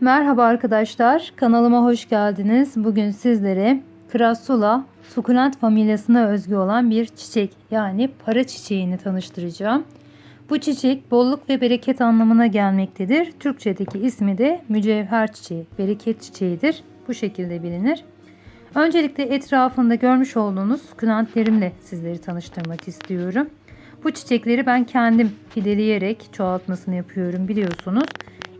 Merhaba arkadaşlar, kanalıma hoş geldiniz. Bugün sizlere Crassula sukulent familyasına özgü olan bir çiçek yani para çiçeğini tanıştıracağım. Bu çiçek bolluk ve bereket anlamına gelmektedir. Türkçedeki ismi de mücevher çiçeği, bereket çiçeğidir. Bu şekilde bilinir. Öncelikle etrafında görmüş olduğunuz sukulentlerimle sizleri tanıştırmak istiyorum. Bu çiçekleri ben kendim fideleyerek çoğaltmasını yapıyorum biliyorsunuz.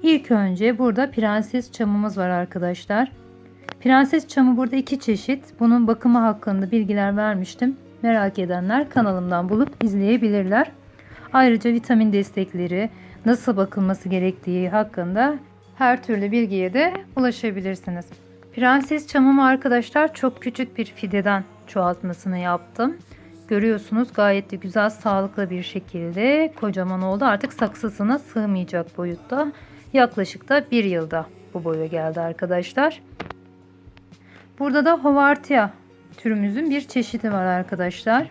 İlk önce burada prenses çamımız var arkadaşlar. Prenses çamı burada iki çeşit. Bunun bakımı hakkında bilgiler vermiştim. Merak edenler kanalımdan bulup izleyebilirler. Ayrıca vitamin destekleri, nasıl bakılması gerektiği hakkında her türlü bilgiye de ulaşabilirsiniz. Prenses çamımı arkadaşlar çok küçük bir fideden çoğaltmasını yaptım. Görüyorsunuz gayet de güzel sağlıklı bir şekilde kocaman oldu. Artık saksısına sığmayacak boyutta. Yaklaşık da bir yılda bu boya geldi arkadaşlar. Burada da Hovartia türümüzün bir çeşidi var arkadaşlar.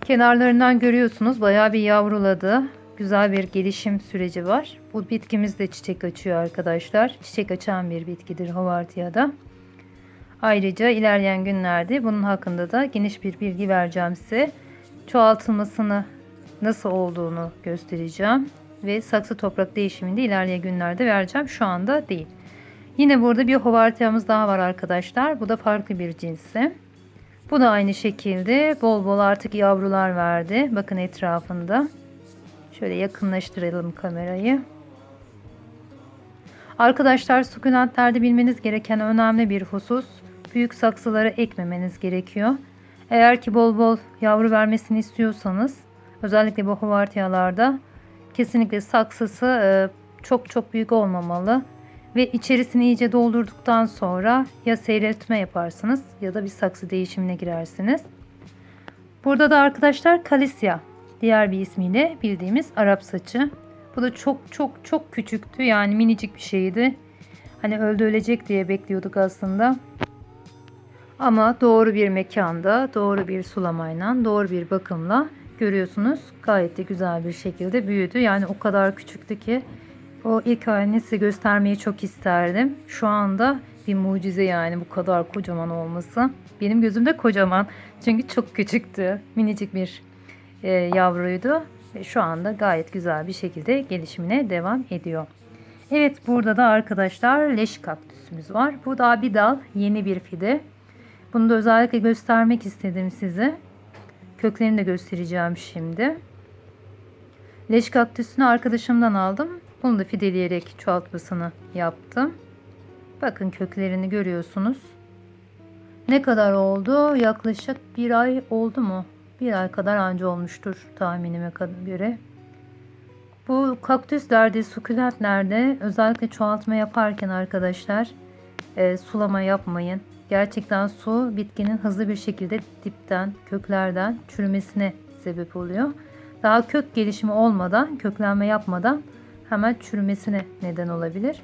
Kenarlarından görüyorsunuz bayağı bir yavruladı. Güzel bir gelişim süreci var. Bu bitkimiz de çiçek açıyor arkadaşlar. Çiçek açan bir bitkidir Hovartia'da. Ayrıca ilerleyen günlerde bunun hakkında da geniş bir bilgi vereceğim size. Çoğaltılmasını nasıl olduğunu göstereceğim ve saksı toprak değişiminde ilerleyen günlerde vereceğim. Şu anda değil. Yine burada bir hovartiamız daha var arkadaşlar. Bu da farklı bir cinsi. Bu da aynı şekilde bol bol artık yavrular verdi. Bakın etrafında. Şöyle yakınlaştıralım kamerayı. Arkadaşlar sukulentlerde bilmeniz gereken önemli bir husus. Büyük saksılara ekmemeniz gerekiyor. Eğer ki bol bol yavru vermesini istiyorsanız özellikle bu hovartiyalarda kesinlikle saksısı e, çok çok büyük olmamalı. Ve içerisini iyice doldurduktan sonra ya seyretme yaparsınız ya da bir saksı değişimine girersiniz. Burada da arkadaşlar kalisya diğer bir ismiyle bildiğimiz Arap saçı. Bu da çok çok çok küçüktü yani minicik bir şeydi. Hani öldü ölecek diye bekliyorduk aslında. Ama doğru bir mekanda, doğru bir sulamayla, doğru bir bakımla görüyorsunuz gayet de güzel bir şekilde büyüdü. Yani o kadar küçüktü ki o ilk halini size göstermeyi çok isterdim. Şu anda bir mucize yani bu kadar kocaman olması. Benim gözümde kocaman. Çünkü çok küçüktü. Minicik bir e, yavruydu. Ve şu anda gayet güzel bir şekilde gelişimine devam ediyor. Evet burada da arkadaşlar leş kaktüsümüz var. Bu da bir dal yeni bir fide. Bunu da özellikle göstermek istedim size. Köklerini de göstereceğim şimdi. Leş kaktüsünü arkadaşımdan aldım. Bunu da fideleyerek çoğaltmasını yaptım. Bakın köklerini görüyorsunuz. Ne kadar oldu? Yaklaşık bir ay oldu mu? Bir ay kadar anca olmuştur tahminime göre. Bu kaktüslerde, sukulentlerde özellikle çoğaltma yaparken arkadaşlar e, sulama yapmayın. Gerçekten su bitkinin hızlı bir şekilde dipten, köklerden çürümesine sebep oluyor. Daha kök gelişimi olmadan, köklenme yapmadan hemen çürümesine neden olabilir.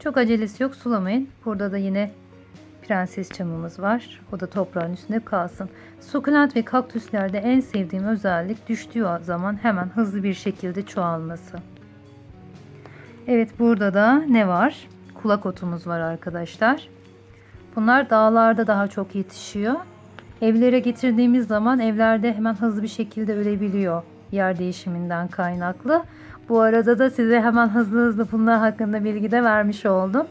Çok acelesi yok sulamayın. Burada da yine prenses çamımız var. O da toprağın üstünde kalsın. Sukulent ve kaktüslerde en sevdiğim özellik düştüğü zaman hemen hızlı bir şekilde çoğalması. Evet burada da ne var? Kulak otumuz var arkadaşlar. Bunlar dağlarda daha çok yetişiyor. Evlere getirdiğimiz zaman evlerde hemen hızlı bir şekilde ölebiliyor yer değişiminden kaynaklı. Bu arada da size hemen hızlı hızlı bunlar hakkında bilgi de vermiş oldum.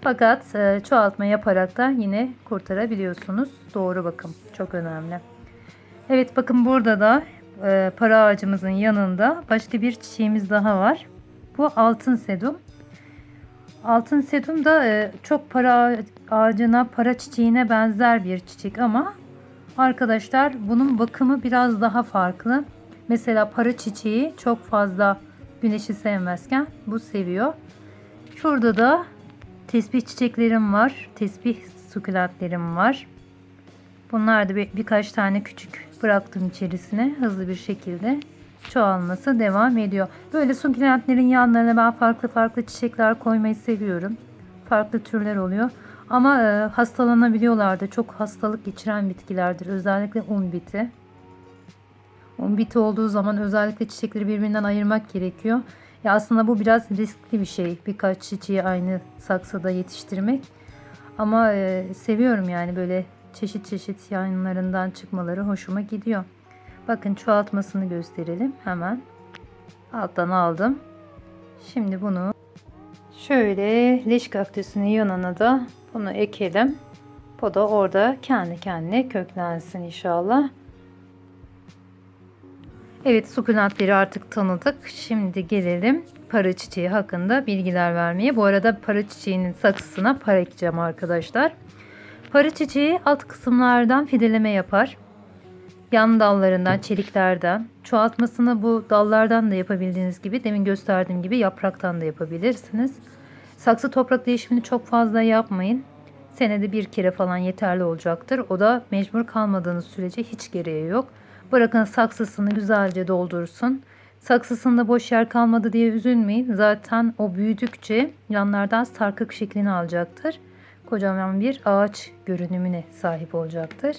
Fakat e, çoğaltma yaparak da yine kurtarabiliyorsunuz. Doğru bakım çok önemli. Evet bakın burada da e, para ağacımızın yanında başka bir çiçeğimiz daha var. Bu altın sedum. Altın sedum da e, çok para ağacına, para çiçeğine benzer bir çiçek ama arkadaşlar bunun bakımı biraz daha farklı. Mesela para çiçeği çok fazla güneşi sevmezken bu seviyor. Şurada da tesbih çiçeklerim var. Tesbih sukulentlerim var. Bunlar da bir, birkaç tane küçük bıraktım içerisine hızlı bir şekilde çoğalması devam ediyor. Böyle sukulentlerin yanlarına ben farklı farklı çiçekler koymayı seviyorum. Farklı türler oluyor. Ama e, hastalanabiliyorlar da çok hastalık geçiren bitkilerdir. Özellikle un biti. Un biti olduğu zaman özellikle çiçekleri birbirinden ayırmak gerekiyor. Ya aslında bu biraz riskli bir şey. Birkaç çiçeği aynı saksıda yetiştirmek. Ama e, seviyorum yani böyle çeşit çeşit yayınlarından çıkmaları hoşuma gidiyor. Bakın çoğaltmasını gösterelim hemen. Alttan aldım. Şimdi bunu şöyle leş kaktüsünün yanına da bunu ekelim. Bu da orada kendi kendine köklensin inşallah. Evet sukulentleri artık tanıdık. Şimdi gelelim para çiçeği hakkında bilgiler vermeye. Bu arada para çiçeğinin saksısına para ekeceğim arkadaşlar. Para çiçeği alt kısımlardan fideleme yapar. Yan dallarından, çeliklerden. Çoğaltmasını bu dallardan da yapabildiğiniz gibi demin gösterdiğim gibi yapraktan da yapabilirsiniz. Saksı toprak değişimini çok fazla yapmayın. Senede bir kere falan yeterli olacaktır. O da mecbur kalmadığınız sürece hiç gereği yok. Bırakın saksısını güzelce doldursun. Saksısında boş yer kalmadı diye üzülmeyin. Zaten o büyüdükçe yanlardan sarkık şeklini alacaktır. Kocaman bir ağaç görünümüne sahip olacaktır.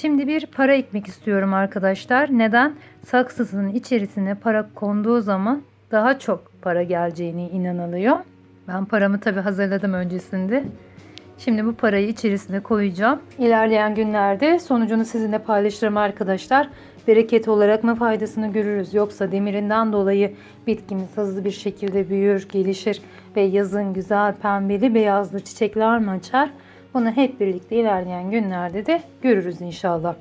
Şimdi bir para ekmek istiyorum arkadaşlar. Neden? Saksısının içerisine para konduğu zaman daha çok para geleceğine inanılıyor. Ben paramı tabi hazırladım öncesinde. Şimdi bu parayı içerisine koyacağım. İlerleyen günlerde sonucunu sizinle paylaşırım arkadaşlar. Bereket olarak mı faydasını görürüz yoksa demirinden dolayı bitkimiz hızlı bir şekilde büyür, gelişir ve yazın güzel pembeli beyazlı çiçekler mi açar? Bunu hep birlikte ilerleyen günlerde de görürüz inşallah.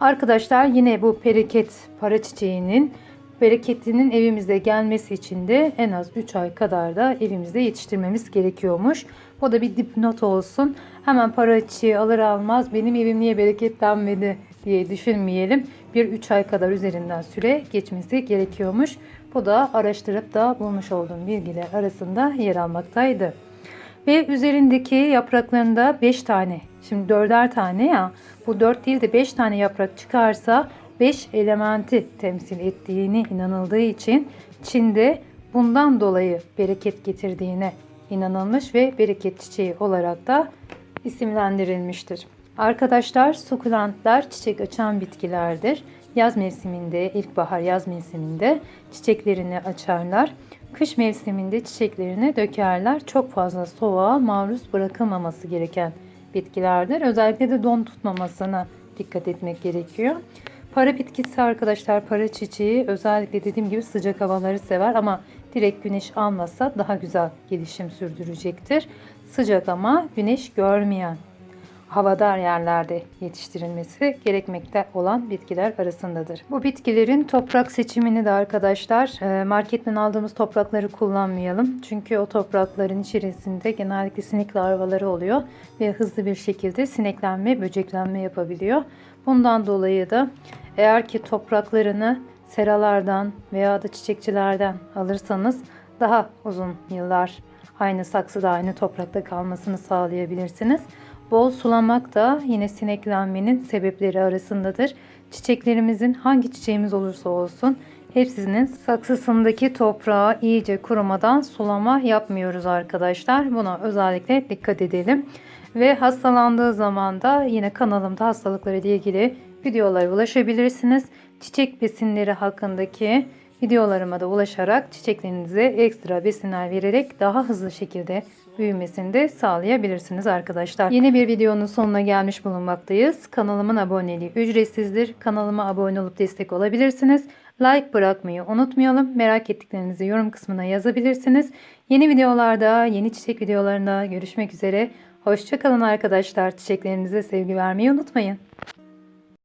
Arkadaşlar yine bu bereket para çiçeğinin bereketinin evimize gelmesi için de en az 3 ay kadar da evimizde yetiştirmemiz gerekiyormuş. O da bir dipnot olsun. Hemen para çiçeği alır almaz benim evim niye bereketlenmedi diye düşünmeyelim. Bir 3 ay kadar üzerinden süre geçmesi gerekiyormuş. Bu da araştırıp da bulmuş olduğum bilgiler arasında yer almaktaydı. Ve üzerindeki yapraklarında 5 tane, şimdi 4'er tane ya, bu 4 değil de 5 tane yaprak çıkarsa 5 elementi temsil ettiğini inanıldığı için Çin'de bundan dolayı bereket getirdiğine inanılmış ve bereket çiçeği olarak da isimlendirilmiştir. Arkadaşlar sukulentler çiçek açan bitkilerdir. Yaz mevsiminde, ilkbahar yaz mevsiminde çiçeklerini açarlar. Kış mevsiminde çiçeklerini dökerler. Çok fazla soğuğa maruz bırakılmaması gereken bitkilerdir. Özellikle de don tutmamasına dikkat etmek gerekiyor. Para bitkisi arkadaşlar para çiçeği özellikle dediğim gibi sıcak havaları sever ama direkt güneş almasa daha güzel gelişim sürdürecektir. Sıcak ama güneş görmeyen havadar yerlerde yetiştirilmesi gerekmekte olan bitkiler arasındadır. Bu bitkilerin toprak seçimini de arkadaşlar e, marketten aldığımız toprakları kullanmayalım. Çünkü o toprakların içerisinde genellikle sinek larvaları oluyor ve hızlı bir şekilde sineklenme, böceklenme yapabiliyor. Bundan dolayı da eğer ki topraklarını seralardan veya da çiçekçilerden alırsanız daha uzun yıllar aynı saksıda aynı toprakta kalmasını sağlayabilirsiniz. Bol sulamak da yine sineklenmenin sebepleri arasındadır. Çiçeklerimizin hangi çiçeğimiz olursa olsun hepsinin saksısındaki toprağı iyice kurumadan sulama yapmıyoruz arkadaşlar. Buna özellikle dikkat edelim. Ve hastalandığı zaman da yine kanalımda hastalıkları ile ilgili videolara ulaşabilirsiniz. Çiçek besinleri hakkındaki videolarıma da ulaşarak çiçeklerinize ekstra besinler vererek daha hızlı şekilde büyümesini de sağlayabilirsiniz arkadaşlar. Yeni bir videonun sonuna gelmiş bulunmaktayız. Kanalımın aboneliği ücretsizdir. Kanalıma abone olup destek olabilirsiniz. Like bırakmayı unutmayalım. Merak ettiklerinizi yorum kısmına yazabilirsiniz. Yeni videolarda, yeni çiçek videolarında görüşmek üzere. Hoşçakalın arkadaşlar. Çiçeklerinize sevgi vermeyi unutmayın.